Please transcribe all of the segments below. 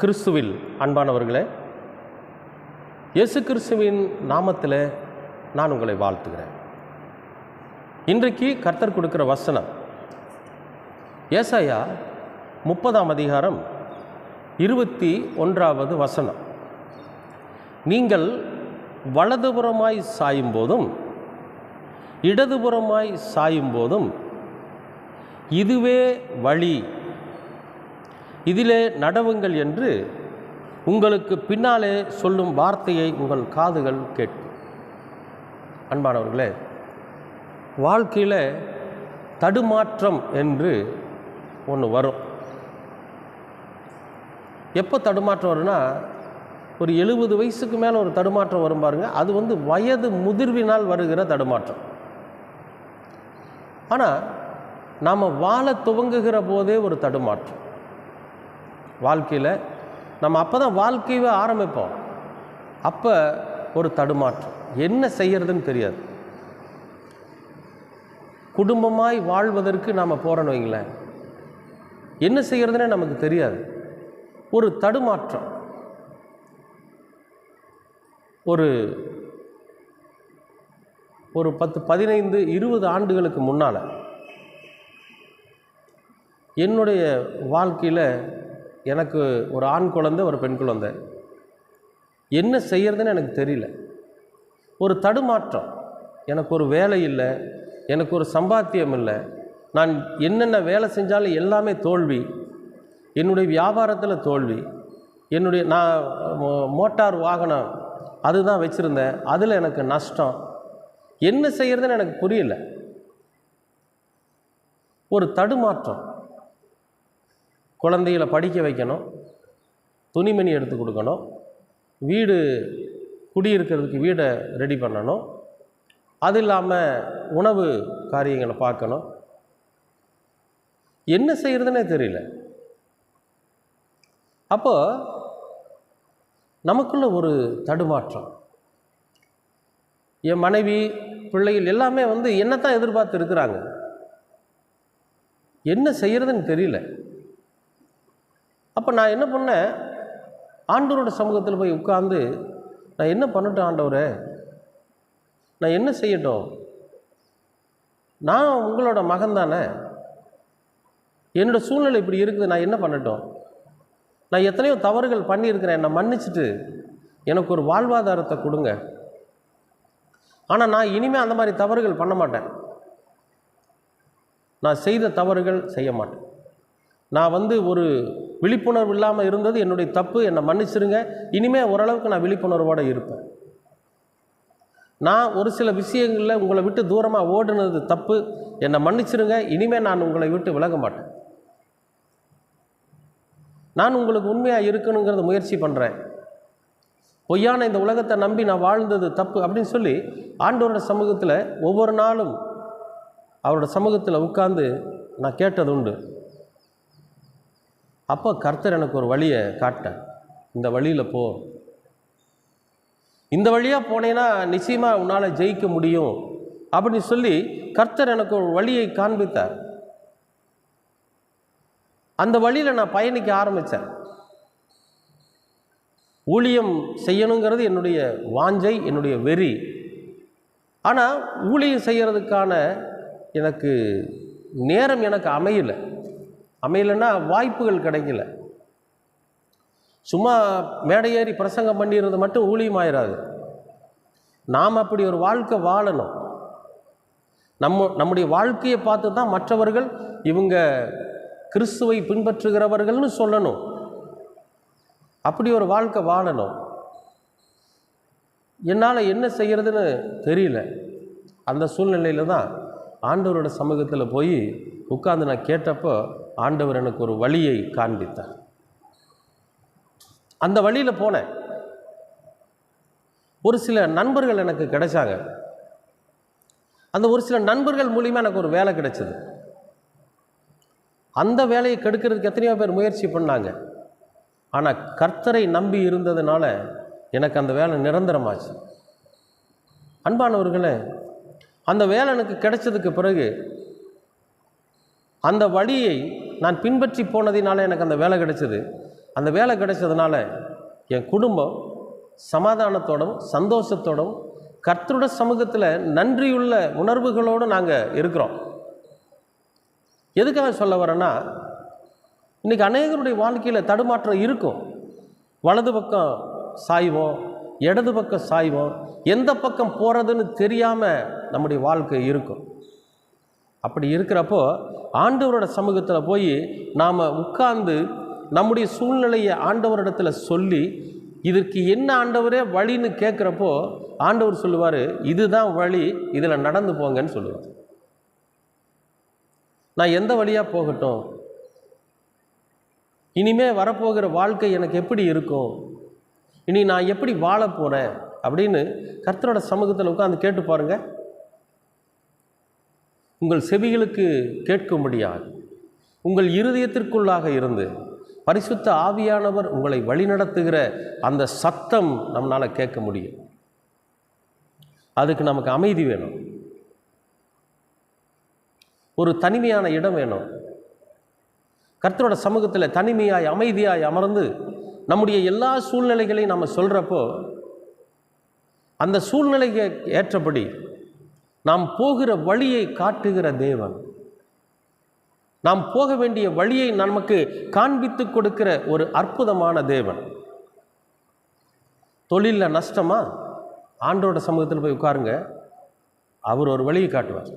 கிறிஸ்துவில் அன்பானவர்களே இயேசு கிறிஸ்துவின் நாமத்தில் நான் உங்களை வாழ்த்துகிறேன். இன்றைக்கு கர்த்தர் கொடுக்குற வசனம் ஏசாயா முப்பதாம் அதிகாரம் இருபத்தி ஒன்றாவது வசனம். நீங்கள் வலதுபுறமாய் சாயும் போதும் இடதுபுறமாய் சாயும் போதும் இதுவே வழி இதிலே நடவுங்கள் என்று உங்களுக்கு பின்னாலே சொல்லும் வார்த்தையை உங்கள் காதுகள் கேட்கும். அன்பானவர்களே வாழ்க்கையில் தடுமாற்றம் என்று ஒன்று வரும். எப்போ தடுமாற்றம் வரும்னா ஒரு எழுபது வயசுக்கு மேலே ஒரு தடுமாற்றம் வரும் பாருங்கள் அது வந்து வயது முதிர்வினால் வருகிற தடுமாற்றம். ஆனால் நாம் வாழ துவங்குகிற போதே ஒரு தடுமாற்றம். வாழ்க்கையில் நம்ம அப்போ தான் வாழ்க்கையவே ஆரம்பிப்போம். அப்போ ஒரு தடுமாற்றம். என்ன செய்யறதுன்னு தெரியாது. குடும்பமாய் வாழ்வதற்கு நாம் போகிறோன்னு வைங்களேன். என்ன செய்கிறதுனே நமக்கு தெரியாது. ஒரு தடுமாற்றம். ஒரு ஒரு பத்து பதினைந்து இருபது ஆண்டுகளுக்கு முன்னால் என்னுடைய வாழ்க்கையில் எனக்கு ஒரு ஆண் குழந்தை ஒரு பெண் குழந்தை. என்ன செய்யறதுன்னு எனக்கு தெரியல. ஒரு தடுமாற்றம். எனக்கு ஒரு வேலை இல்லை எனக்கு ஒரு சம்பாத்தியம் இல்லை. நான் என்னென்ன வேலை செஞ்சாலும் எல்லாமே தோல்வி. என்னுடைய வியாபாரத்தில் தோல்வி. என்னுடைய நான் மோ- மோட்டார் வாகனம் அதுதான் வச்சுருந்தேன். அதில் எனக்கு நஷ்டம். என்ன செய்யறதுன்னு எனக்கு புரியல. ஒரு தடுமாற்றம். குழந்தைகளை படிக்க வைக்கணும் துணிமணி எடுத்து கொடுக்கணும் வீடு குடியிருக்கிறதுக்கு வீடை ரெடி பண்ணணும். அது இல்லாமல் உணவு காரியங்களை பார்க்கணும். என்ன செய்கிறதுனே தெரியல. அப்போ நமக்குள்ள ஒரு தடுமாற்றம். என் மனைவி பிள்ளைகள் எல்லாமே வந்து என்னத்தான் எதிர்பார்த்து இருக்கிறாங்க. என்ன செய்கிறதுன்னு தெரியல. அப்போ நான் என்ன பண்ணேன்? ஆண்டவரோட சமூகத்தில் போய் உட்கார்ந்து நான் என்ன பண்ணட்டும் ஆண்டவரே? நான் என்ன செய்யட்டும்? நான் உங்களோட மகன் தானே? என்னோட சூழ்நிலை இப்படி இருக்குது நான் என்ன பண்ணட்டும்? நான் எத்தனையோ தவறுகள் பண்ணியிருக்கிறேன் என்னை மன்னிச்சிட்டு எனக்கு ஒரு வாழ்வாதாரத்தை கொடுங்க. ஆனால் நான் இனிமேல் அந்த மாதிரி தவறுகள் பண்ண மாட்டேன். நான் செய்த தவறுகள் செய்ய மாட்டேன். நான் வந்து ஒரு விழிப்புணர்வு இல்லாமல் இருந்தது. என்னுடைய தப்பு. என்னை மன்னிச்சிருங்க. இனிமேல் ஓரளவுக்கு நான் விழிப்புணர்வோடு இருப்பேன். நான் ஒரு சில விஷயங்களில் உங்களை விட்டு தூரமாக ஓடுனது தப்பு. என்னை மன்னிச்சிருங்க. இனிமேல் நான் உங்களை விட்டு விலக மாட்டேன். நான் உங்களுக்கு உண்மையாக இருக்கணுங்கிறத முயற்சி பண்ணுறேன் பொய்யான இந்த உலகத்தை நம்பி நான் வாழ்ந்தது தப்பு அப்படின்னு சொல்லி ஆண்டோரோட சமூகத்தில் ஒவ்வொரு நாளும் அவரோட சமூகத்தில் உட்கார்ந்து நான் கேட்டது உண்டு. அப்போ கர்த்தர் எனக்கு ஒரு வழியை காட்டேன் இந்த வழியில் போ. இந்த வழியாக போனேன்னா நிச்சயமாக உன்னால் ஜெயிக்க முடியும் அப்படின்னு சொல்லி கர்த்தர் எனக்கு ஒரு வழியை காண்பித்தார். அந்த வழியில் நான் பயணிக்க ஆரம்பித்தேன் ஊழியம் செய்யணுங்கிறது என்னுடைய வாஞ்சை என்னுடைய வெறி. ஆனால் ஊழியம் செய்கிறதுக்கான எனக்கு நேரம் எனக்கு அமையலை. அமையலைன்னா வாய்ப்புகள் கிடைக்கல. சும்மா மேடை ஏறி பிரசங்கம் பண்ணிடுறது மட்டும் ஊழியம் ஆயிடாது நாம் அப்படி ஒரு வாழ்க்கை வாழணும். நம்ம நம்முடைய வாழ்க்கையை பார்த்து தான் மற்றவர்கள் இவங்க கிறிஸ்துவை பின்பற்றுகிறவர்கள்னு சொல்லணும். அப்படி ஒரு வாழ்க்கை வாழணும். என்னால் என்ன செய்கிறதுன்னு தெரியல. அந்த சூழ்நிலையில் தான் ஆண்டவரோட சமூகத்தில் போய் உட்காந்து நான் கேட்டப்போ ஆண்டவர் எனக்கு ஒரு வழியை காண்பித்தார். அந்த வழியில் போனேன். ஒரு சில நண்பர்கள் எனக்கு கிடைச்சாங்க. அந்த ஒரு சில நண்பர்கள் மூலிமா எனக்கு ஒரு வேலை கிடைச்சது. அந்த வேலையை கெடுக்கிறதுக்கு எத்தனையோ பேர் முயற்சி பண்ணாங்க. ஆனால் கர்த்தரை நம்பி இருந்ததுனால எனக்கு அந்த வேலை நிரந்தரமாச்சு. அன்பானவர்களே அந்த வேலை எனக்கு கிடைச்சதுக்கு பிறகு அந்த வழியை நான் பின்பற்றி போனதினால எனக்கு அந்த வேலை கிடைச்சது. அந்த வேலை கிடைச்சதுனால என் குடும்பம் சமாதானத்தோடும் சந்தோஷத்தோடும் கர்த்தருட சமூகத்தில் நன்றியுள்ள உணர்வுகளோடு நாங்கள் இருக்கிறோம். எதுக்காக சொல்ல வரேன்னா இன்றைக்கி அநேகருடைய வாழ்க்கையில் தடுமாற்றம் இருக்கும். வலது பக்கம் சாய்வோம் இடது பக்கம் சாய்வோம் எந்த பக்கம் போகிறதுன்னு தெரியாமல் நம்முடைய வாழ்க்கை இருக்கும். அப்படி இருக்கிறப்போ ஆண்டவரோட சமூகத்தில் போய் நாம் உட்கார்ந்து நம்முடைய சூழ்நிலையை ஆண்டவரிடத்தில் சொல்லி இதற்கு என்ன ஆண்டவரே வழின்னு கேட்குறப்போ ஆண்டவர் சொல்லுவார் இதுதான் வழி இதில் நடந்து போங்கன்னு சொல்லுவார். நான் எந்த வழியாக போகட்டும்? இனிமே வரப்போகிற வாழ்க்கை எனக்கு எப்படி இருக்கும்? இனி நான் எப்படி வாழ போகிறேன் அப்படின்னு கர்த்தரோட சமூகத்தில் உட்காந்து கேட்டு பாருங்கள் உங்கள் செவிகளுக்கு கேட்கும்படியாக உங்கள் இருதயத்திற்குள்ளாக இருந்து பரிசுத்த ஆவியானவர் உங்களை வழிநடத்துகிற அந்த சத்தம் நம்மளால் கேட்க முடியும். அதுக்கு நமக்கு அமைதி வேணும். ஒரு தனிமையான இடம் வேணும். கர்த்தரோட சமூகத்தில் தனிமையாய் அமைதியாய் அமர்ந்து நம்முடைய எல்லா சூழ்நிலைகளையும் நம்ம சொல்கிறப்போ அந்த சூழ்நிலைக்கு ஏற்றபடி நாம் போகிற வழியை காட்டுகிற தேவன். நாம் போக வேண்டிய வழியை நமக்கு காண்பித்து கொடுக்கிற ஒரு அற்புதமான தேவன். தொழிலில் நஷ்டமா? ஆண்டோட சமூகத்தில் போய் உட்காருங்க. அவர் ஒரு வழியை காட்டுவார்.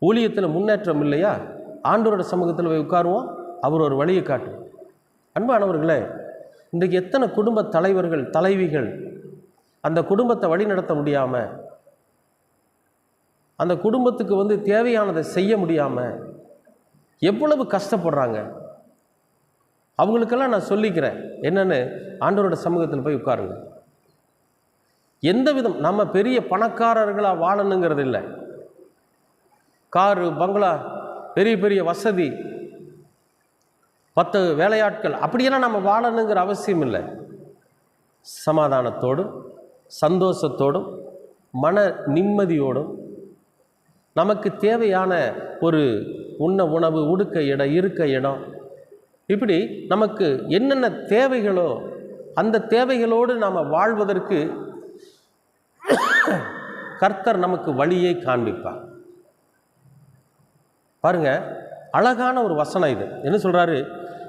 ஊழியத்தில் முன்னேற்றம் இல்லையா? ஆண்டவரோட சமூகத்தில் போய் உட்காருவோம். அவர் ஒரு வழியை காட்டுவார். அன்பானவர்களே இன்றைக்கு எத்தனை குடும்ப தலைவர்கள் தலைவிகள் அந்த குடும்பத்தை வழி நடத்த முடியாமல் அந்த குடும்பத்துக்கு வந்து தேவையானதை செய்ய முடியாமல் எவ்வளவு கஷ்டப்படுறாங்க? அவங்களுக்கெல்லாம் நான் சொல்லிக்கிறேன். என்னென்னு ஆண்டவரோட சமூகத்தில் போய் உட்காருங்க. எந்த விதம் நம்ம பெரிய பணக்காரர்களாக வாழணுங்கிறது இல்லை. காரு பங்களா பெரிய பெரிய வசதி பத்து வேலையாட்கள் அப்படியெல்லாம் நம்ம வாழணுங்கிற அவசியம் இல்லை. சமாதானத்தோடும் சந்தோஷத்தோடும் மன நிம்மதியோடும் நமக்கு தேவையான ஒரு உண்ண உணவு உடுக்க இடம் இருக்க இடம். இப்படி நமக்கு என்னென்ன தேவைகளோ அந்த தேவைகளோடு நாம் வாழ்வதற்கு கர்த்தர் நமக்கு வழியை காண்பிப்பார். பாருங்க அழகான ஒரு வசனம் இது. என்ன சொல்கிறாரு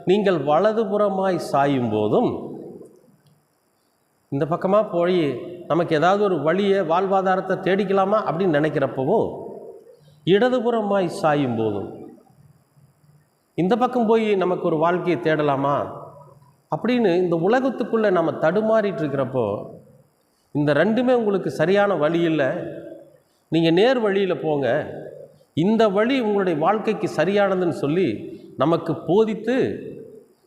நீங்கள் வலதுபுறமாய் சாயும் போதும் இந்த பக்கமாக போய் நமக்கு ஏதாவது ஒரு வழியை வாழ்வாதாரத்தை தேடிக்கலாமா அப்படின்னு நினைக்கிறப்பவும் இடதுபுறமாய் சாயும் போதும் இந்த பக்கம் போய் நமக்கு ஒரு வாழ்க்கையை தேடலாமா? அப்படின்னு இந்த உலகத்துக்குள்ளே நம்ம தடுமாறிட்டு இருக்கிறப்போ இந்த ரெண்டுமே உங்களுக்கு சரியான வழி இல்லை. நீங்கள் நேர் வழியில் போங்க. இந்த வழி உங்களுடைய வாழ்க்கைக்கு சரியானதுன்னு சொல்லி நமக்கு போதித்து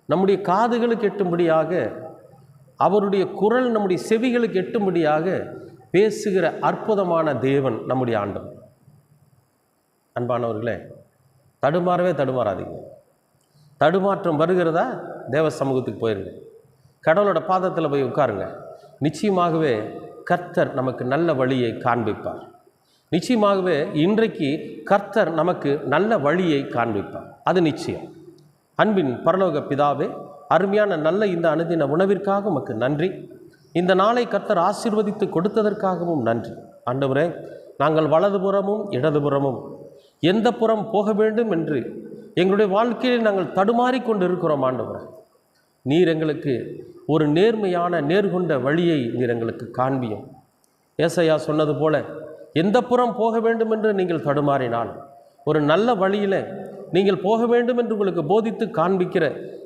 நம்முடைய காதுகளுக்கு எட்டும்படியாக அவருடைய குரல் நம்முடைய செவிகளுக்கு எட்டும்படியாக பேசுகிற அற்புதமான தேவன் நம்முடைய ஆண்டவன் அன்பானவர்களே தடுமாறவே தடுமாறாதீங்க. தடுமாற்றம் வருகிறதா? தேவ சமூகத்துக்கு போயிருங்க. கடவுளோட பாதத்தில் போய் உட்காருங்க. நிச்சயமாகவே கர்த்தர் நமக்கு நல்ல வழியை காண்பிப்பார். நிச்சயமாகவே இன்றைக்கு கர்த்தர் நமக்கு நல்ல வழியை காண்பிப்பார். அது நிச்சயம். அன்பின் பரலோக பிதாவே அருமையான நல்ல இந்த அனுதின உணவிற்காக உமக்கு நன்றி. இந்த நாளை கர்த்தர் ஆசீர்வதித்து கொடுத்ததற்காகவும் நன்றி. ஆண்டவரே நாங்கள் வலதுபுறமும் இடதுபுறமும் எந்த புறம் போக வேண்டும் என்று எங்களுடைய வாழ்க்கையில் நாங்கள் தடுமாறி கொண்டு இருக்கிறோம் ஆண்டவரை. நீர் எங்களுக்கு ஒரு நேர்மையான நேர்கொண்ட வழியை நீர் எங்களுக்கு காண்பியும். ஏசையா சொன்னது போல எந்த புறம் போக வேண்டும் என்று நீங்கள் தடுமாறினால் ஒரு நல்ல வழியில் நீங்கள் போக வேண்டும் என்று உங்களுக்கு போதித்து காண்பிக்கிற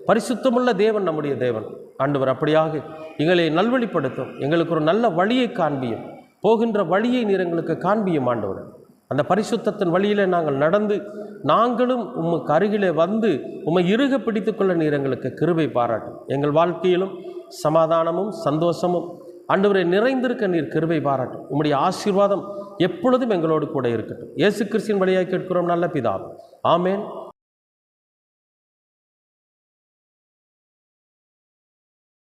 பரிசுத்தமுள்ள தேவன் நம்முடைய தேவன். ஆண்டவர் அப்படியாக எங்களை நல்வழிப்படுத்தும். எங்களுக்கு ஒரு நல்ல வழியை காண்பியும். போகின்ற வழியை நீர் எங்களுக்கு காண்பியும் ஆண்டவர். அந்த பரிசுத்தத்தின் வழியிலே நாங்கள் நடந்து நாங்களும் உமக்கு அருகிலே வந்து உம்மை இறுக பிடித்துக்கொள்ள நீர் எங்களுக்கு கிருபை பாராட்டும். எங்கள் வாழ்க்கையிலும் சமாதானமும் சந்தோஷமும் ஆண்டவரை நிறைந்திருக்க நீர் கிருபை பாராட்டும். உம்முடைய ஆசீர்வாதம் எப்பொழுதும் எங்களோடு கூட இருக்கட்டும். இயேசு கிறிஸ்தின் வழியாக கேட்கிறோம் நல்ல பிதாவும் ஆமேன்.